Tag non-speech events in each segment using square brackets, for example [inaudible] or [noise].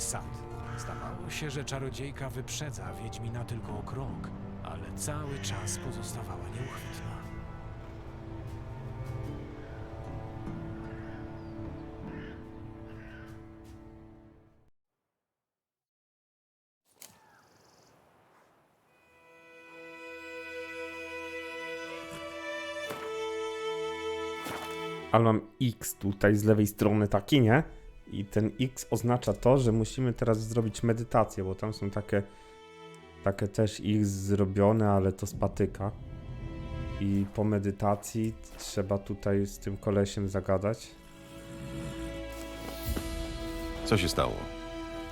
sad. Zdawało się, że czarodziejka wyprzedza Wiedźmina tylko o krok, ale cały czas pozostawała nieuchwytna. Ale mam X tutaj z lewej strony taki, nie? I ten X oznacza to, że musimy teraz zrobić medytację, bo tam są takie takie też X zrobione, ale to z patyka. I po medytacji trzeba tutaj z tym kolesiem zagadać. Co się stało?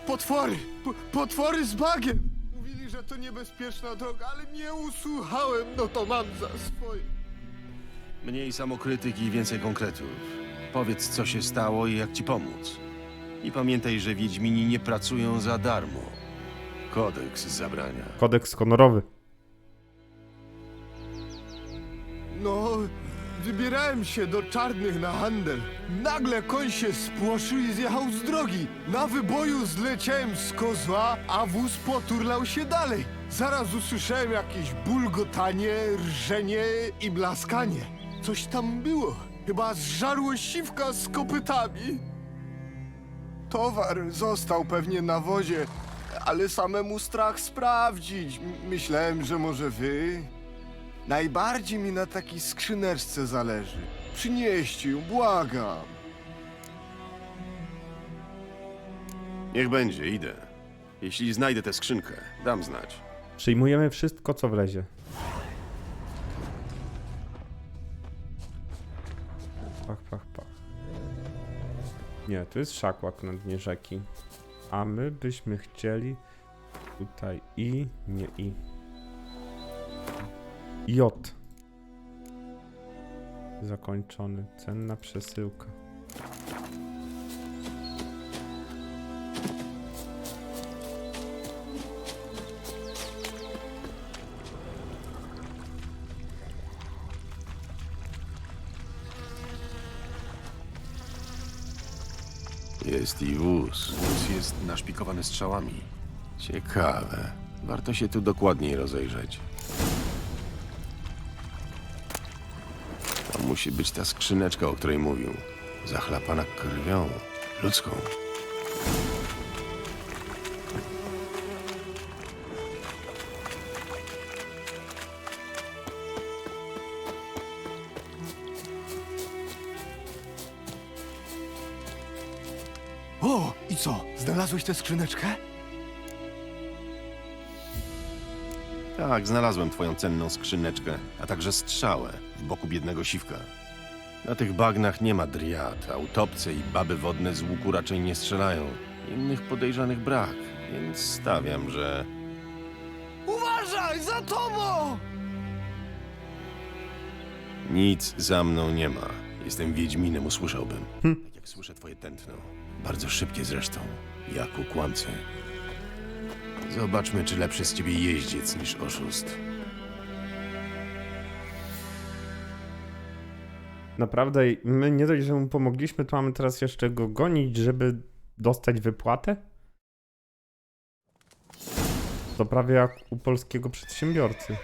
Potwory! P- potwory z bagiem! Mówili, że to niebezpieczna droga, ale nie usłuchałem, no to mam za swoje. Mniej samokrytyki i więcej konkretów. Powiedz, co się stało i jak ci pomóc. I pamiętaj, że Wiedźmini nie pracują za darmo. Kodeks zabrania. Kodeks honorowy. No, wybierałem się do czarnych na handel. Nagle koń się spłoszył i zjechał z drogi. Na wyboju zleciałem z kozła, a wóz poturlał się dalej. Zaraz usłyszałem jakieś bulgotanie, rżenie i blaskanie. Coś tam było. Chyba zżarło siwka z kopytami. Towar został pewnie na wozie, ale samemu strach sprawdzić. M- Myślałem, że może wy. Najbardziej mi na takiej skrzyneczce zależy. Przynieście ją, błagam. Niech będzie, idę. Jeśli znajdę tę skrzynkę, dam znać. Przyjmujemy wszystko, co wlezie. Pach, pach, pach. Nie, to jest szakłak na dnie rzeki. A my byśmy chcieli tutaj i, nie i. J. Zakończony. Cenna przesyłka. Jest i wóz. Wóz jest naszpikowany strzałami. Ciekawe. Warto się tu dokładniej rozejrzeć. To musi być ta skrzyneczka, o której mówił. Zachlapana krwią. Ludzką. Znalazłeś tę skrzyneczkę? Tak, znalazłem twoją cenną skrzyneczkę, a także strzałę w boku biednego siwka. Na tych bagnach nie ma driad, autopce i baby wodne z łuku raczej nie strzelają. Innych podejrzanych brak, więc stawiam, że... Uważaj, za tobą! Nic za mną nie ma. Jestem Wiedźminem, usłyszałbym. Słyszę twoje tętno. Bardzo szybkie zresztą, jak u kłamcy. Zobaczmy, czy lepszy z ciebie jeździec niż oszust. Naprawdę, my nie dość, że mu pomogliśmy, to mamy teraz jeszcze go gonić, żeby dostać wypłatę? To prawie jak u polskiego przedsiębiorcy.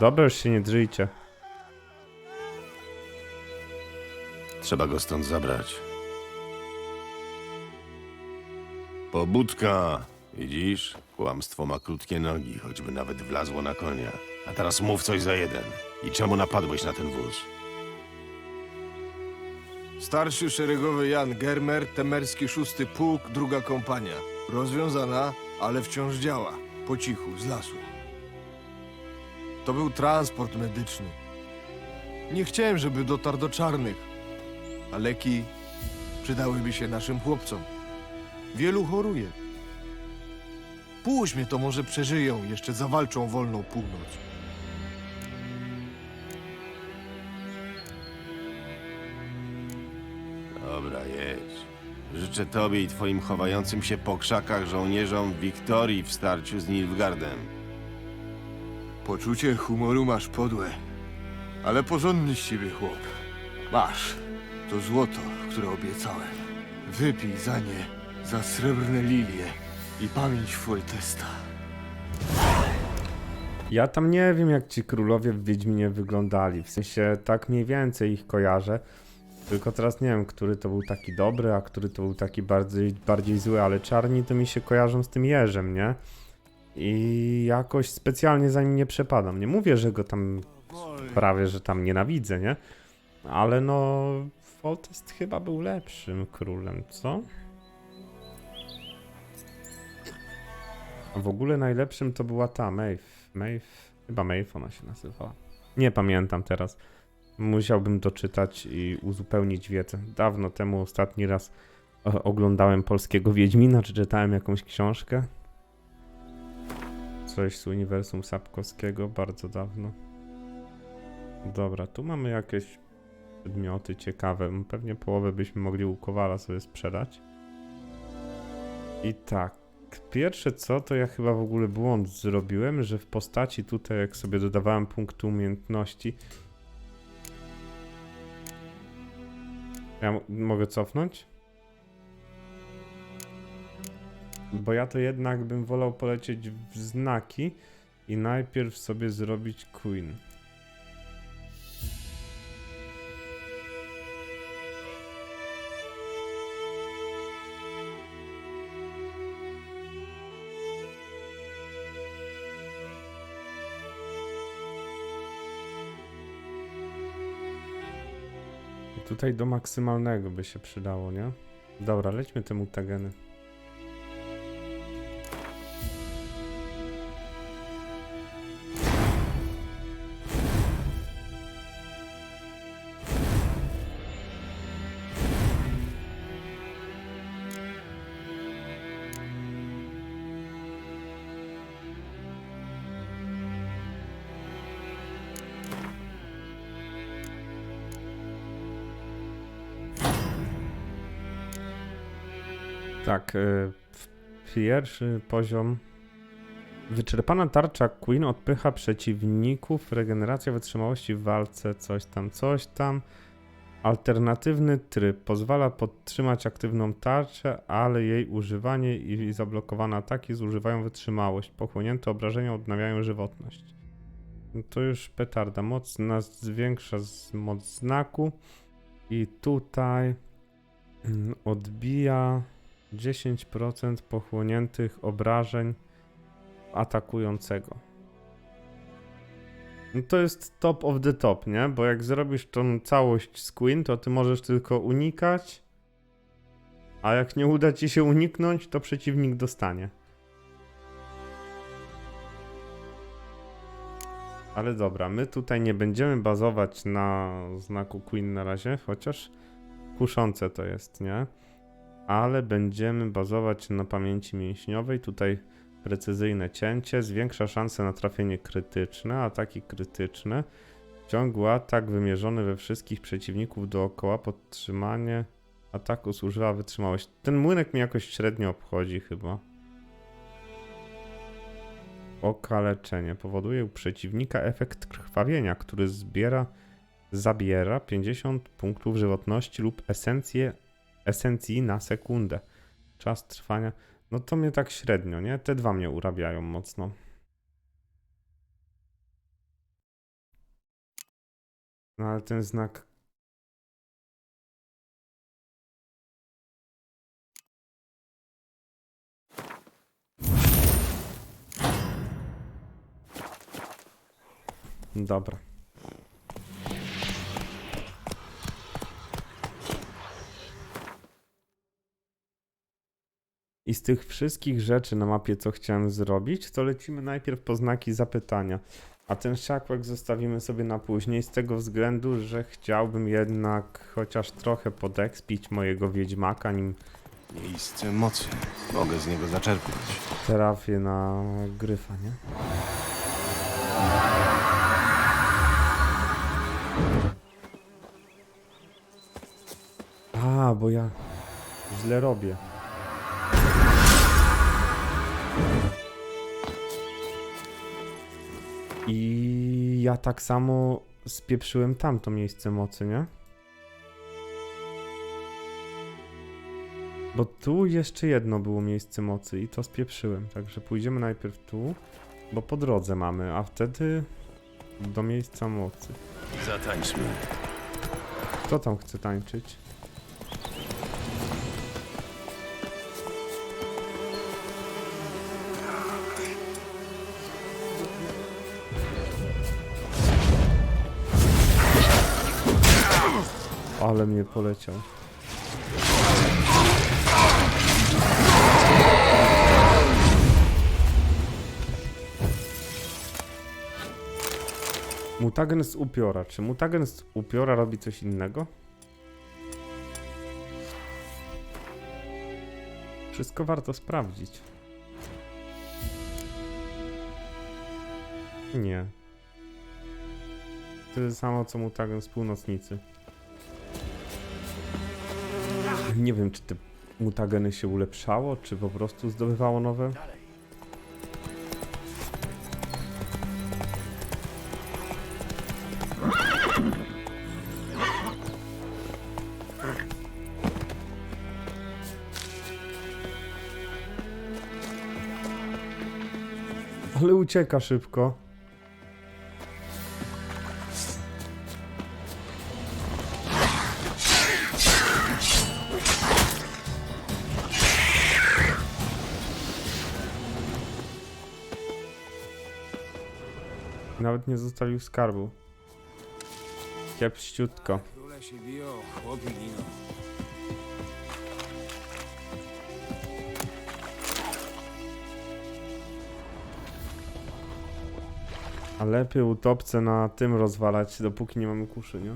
Dobra, już się nie drzyjcie. Trzeba go stąd zabrać. Pobudka! Widzisz? Kłamstwo ma krótkie nogi, choćby nawet wlazło na konia. A teraz mów coś za jeden. I czemu napadłeś na ten wóz? Starszy szeregowy Jan Germer, temerski szósty pułk, druga kompania. Rozwiązana, ale wciąż działa. Po cichu, z lasu. To był transport medyczny. Nie chciałem, żeby dotarł do czarnych, a leki przydałyby się naszym chłopcom. Wielu choruje. Puść mnie, to może przeżyją, jeszcze zawalczą wolną północ. Dobra, jedź. Życzę tobie i twoim chowającym się po krzakach żołnierzom Wiktorii w starciu z Nilfgaardem. Poczucie humoru masz podłe, ale porządny z ciebie chłop. Masz, to złoto, które obiecałem. Wypij za nie, za srebrne lilie i pamięć Foltesta. Ja tam nie wiem, jak ci królowie w Wiedźminie wyglądali. W sensie, tak mniej więcej ich kojarzę. Tylko teraz nie wiem, który to był taki dobry, a który to był taki bardziej, bardziej zły, ale czarni to mi się kojarzą z tym jeżem, nie? I jakoś specjalnie za nim nie przepadam. Nie mówię, że go tam prawie, że tam nienawidzę, nie? Ale no, Foltest chyba był lepszym królem, co? A w ogóle najlepszym to była ta Maeve. Maeve, chyba Maeve ona się nazywała. Nie pamiętam teraz. Musiałbym doczytać i uzupełnić wiedzę. Dawno temu ostatni raz e, oglądałem polskiego Wiedźmina, czy czytałem jakąś książkę. Coś z uniwersum Sapkowskiego, bardzo dawno. Dobra, tu mamy jakieś przedmioty ciekawe. Pewnie połowę byśmy mogli u Kowala sobie sprzedać. I tak, pierwsze co, to ja chyba w ogóle błąd zrobiłem, że w postaci tutaj, jak sobie dodawałem punkty umiejętności. Ja mogę cofnąć? Bo ja to jednak bym wolał polecieć w znaki i najpierw sobie zrobić Queen. Tutaj do maksymalnego by się przydało, nie? Dobra, lećmy te mutageny. Tak, w- pierwszy poziom. Wyczerpana tarcza Queen odpycha przeciwników, regeneracja wytrzymałości w walce, coś tam, coś tam. Alternatywny tryb pozwala podtrzymać aktywną tarczę, ale jej używanie i zablokowane ataki zużywają wytrzymałość. Pochłonięte obrażenia odnawiają żywotność. No to już petarda. Moc nas zwiększa z moc znaku. I tutaj mm, odbija 10% pochłoniętych obrażeń atakującego. No to jest top of the top, nie? Bo jak zrobisz tą całość z Queen, to ty możesz tylko unikać, a jak nie uda ci się uniknąć, to przeciwnik dostanie. Ale dobra, my tutaj nie będziemy bazować na znaku Queen na razie, chociaż kuszące to jest, nie? Ale będziemy bazować na pamięci mięśniowej. Tutaj precyzyjne cięcie zwiększa szanse na trafienie krytyczne, ataki krytyczne. Ciągły atak wymierzony we wszystkich przeciwników dookoła, podtrzymanie ataku zużywa wytrzymałość. Ten młynek mi jakoś średnio obchodzi chyba. Okaleczenie powoduje u przeciwnika efekt krwawienia, który zbiera, zabiera 50 punktów żywotności lub esencję esencji na sekundę. Czas trwania. No to mnie tak średnio, nie? Te dwa mnie urabiają mocno. No ale ten znak. Dobra. I z tych wszystkich rzeczy na mapie, co chciałem zrobić, to lecimy najpierw po znaki zapytania. A ten szakłek zostawimy sobie na później, z tego względu, że chciałbym jednak chociaż trochę podekspić mojego wiedźmaka, nim Miejsce mocy. Mogę z niego zaczerpnąć. trafię na gryfa, nie? A, bo ja. Źle robię. I ja tak samo spieprzyłem tamto miejsce mocy, nie? Bo tu jeszcze jedno było miejsce mocy i to spieprzyłem. Także pójdziemy najpierw tu, bo po drodze mamy, a wtedy do miejsca mocy. Zatańczmy. Kto tam chce tańczyć? Ale mnie poleciał. Mutagen z upiora. Czy mutagen z upiora robi coś innego? Wszystko warto sprawdzić. Nie. Tyle samo co mutagen z północnicy. Nie wiem, czy te mutageny się ulepszało, czy po prostu zdobywało nowe. Ale ucieka szybko. Nawet nie zostawił skarbu. Kiepściutko. Króle. A lepiej utopce na tym rozwalać, dopóki nie mamy kuszy, nie?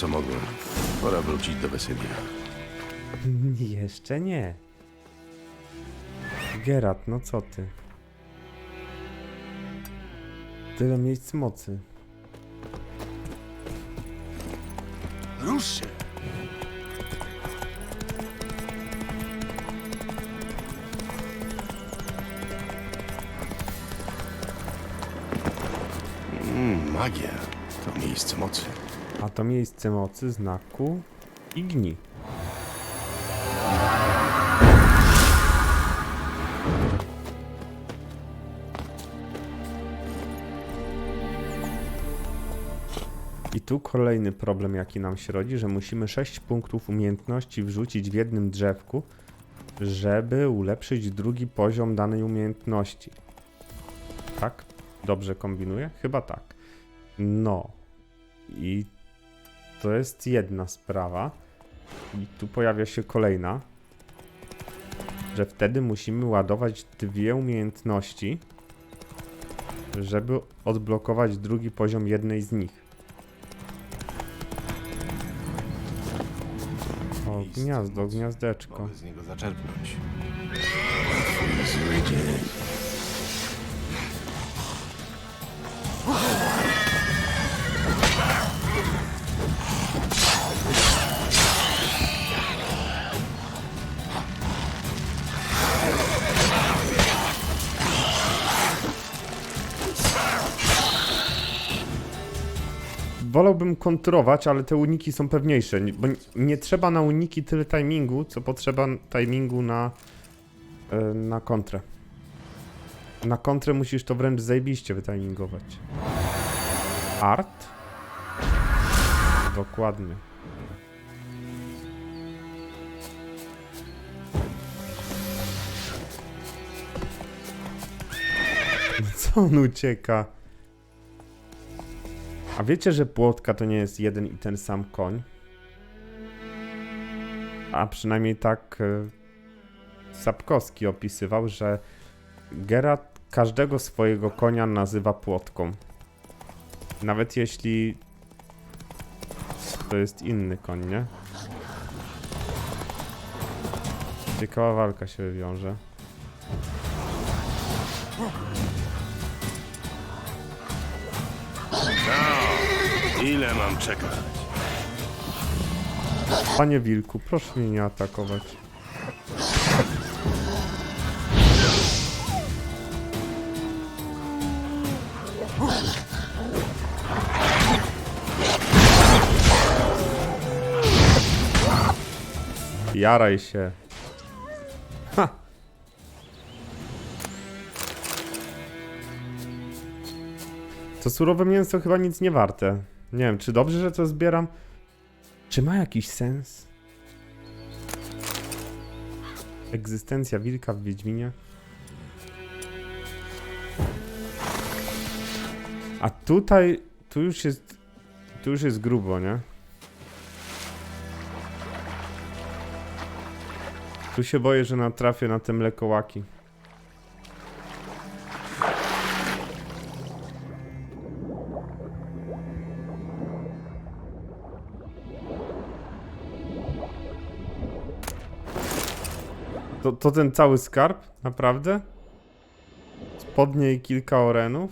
Co mogłem. Pora wrócić do Wesylia. Jeszcze nie. Gerat, no co ty? Tyle miejsc mocy. Rusz się! Mm, magia. To miejsce mocy. A to miejsce mocy znaku Igni. I tu kolejny problem, jaki nam się rodzi, że musimy 6 punktów umiejętności wrzucić w jednym drzewku, żeby ulepszyć drugi poziom danej umiejętności. Tak? Dobrze kombinuję? Chyba tak. No. I to jest jedna sprawa. I tu pojawia się kolejna, że wtedy musimy ładować dwie umiejętności, żeby odblokować drugi poziom jednej z nich. O, gniazdo, gniazdeczko. Mogę z niego zaczerpnąć. Twój zły dzień. Wolałbym kontrować, ale te uniki są pewniejsze, nie- bo nie trzeba na uniki tyle timingu, co potrzeba timingu na, e, na kontrę. Na kontrę musisz to wręcz zajebiście wytimingować. Art? Dokładnie. [laughs] Co on ucieka? A wiecie, że płotka to nie jest jeden i ten sam koń? A przynajmniej tak e, Sapkowski opisywał, że Geralt każdego swojego konia nazywa płotką. Nawet jeśli to jest inny koń, nie? Ciekawa walka się wiąże. Ile mam czekać? Panie Wilku, proszę mnie nie atakować. Jaraj się. Ha! To surowe mięso chyba nic nie warte. Nie wiem, czy dobrze, że to zbieram? Czy ma jakiś sens? Egzystencja wilka w Wiedźminie? A tutaj, tu już jest, tu już jest grubo, nie? Tu się boję, że natrafię na te mlekołaki. To, to ten cały skarb? Naprawdę? Spodnie i kilka orenów?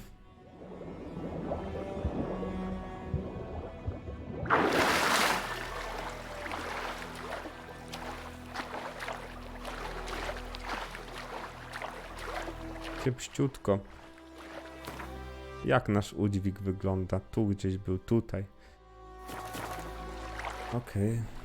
Kiepściutko. Jak nasz udźwig wygląda? Tu gdzieś był, tutaj. Okej. Tempo,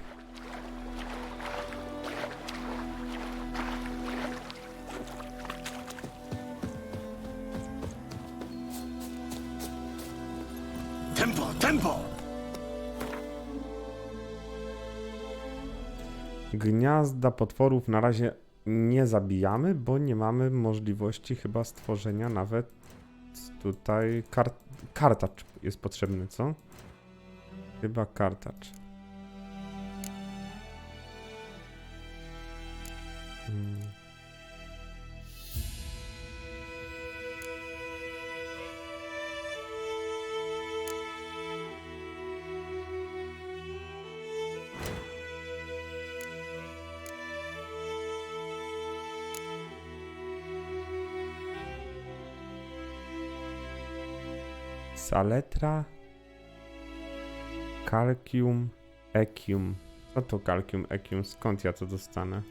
Gniazda potworów na razie nie zabijamy, bo nie mamy możliwości chyba stworzenia nawet tutaj kart kartacz jest potrzebny, co? Chyba kartacz. Saletra, Calcium, Ekium. Co to Calcium, Ekium? Skąd ja to dostanę?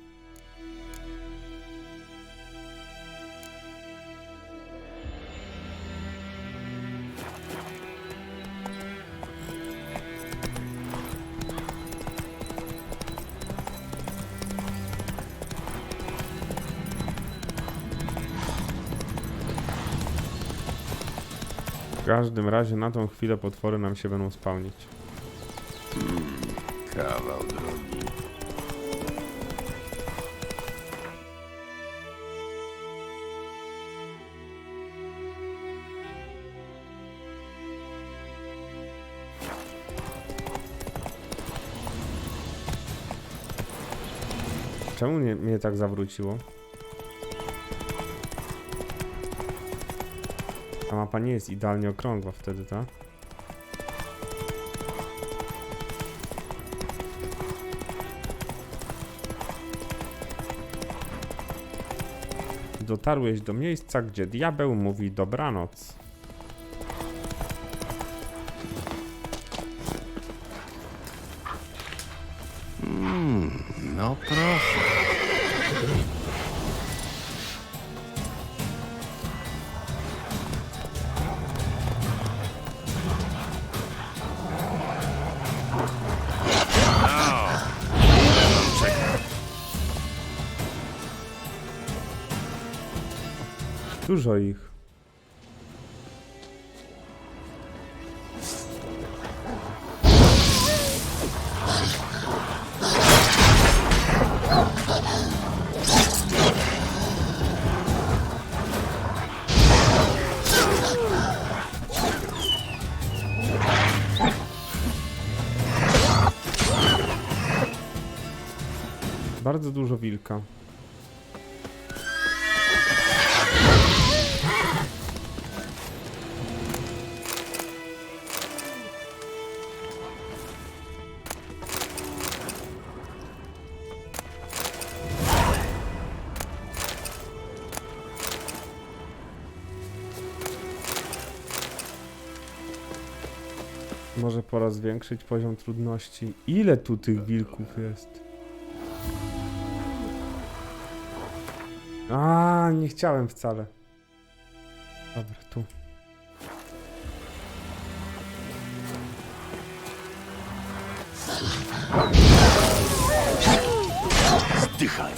W każdym razie na tą chwilę potwory nam się będą spełnić. Kawał drogi. Czemu nie, mnie tak zawróciło? Ta mapa nie jest idealnie okrągła wtedy, tak? Dotarłeś do miejsca, gdzie diabeł mówi dobranoc. Dużo ich. Bardzo dużo wilka. Może pora zwiększyć poziom trudności. Ile tu tych wilków jest? A, nie chciałem wcale. Dobra, tu. Zdychaj.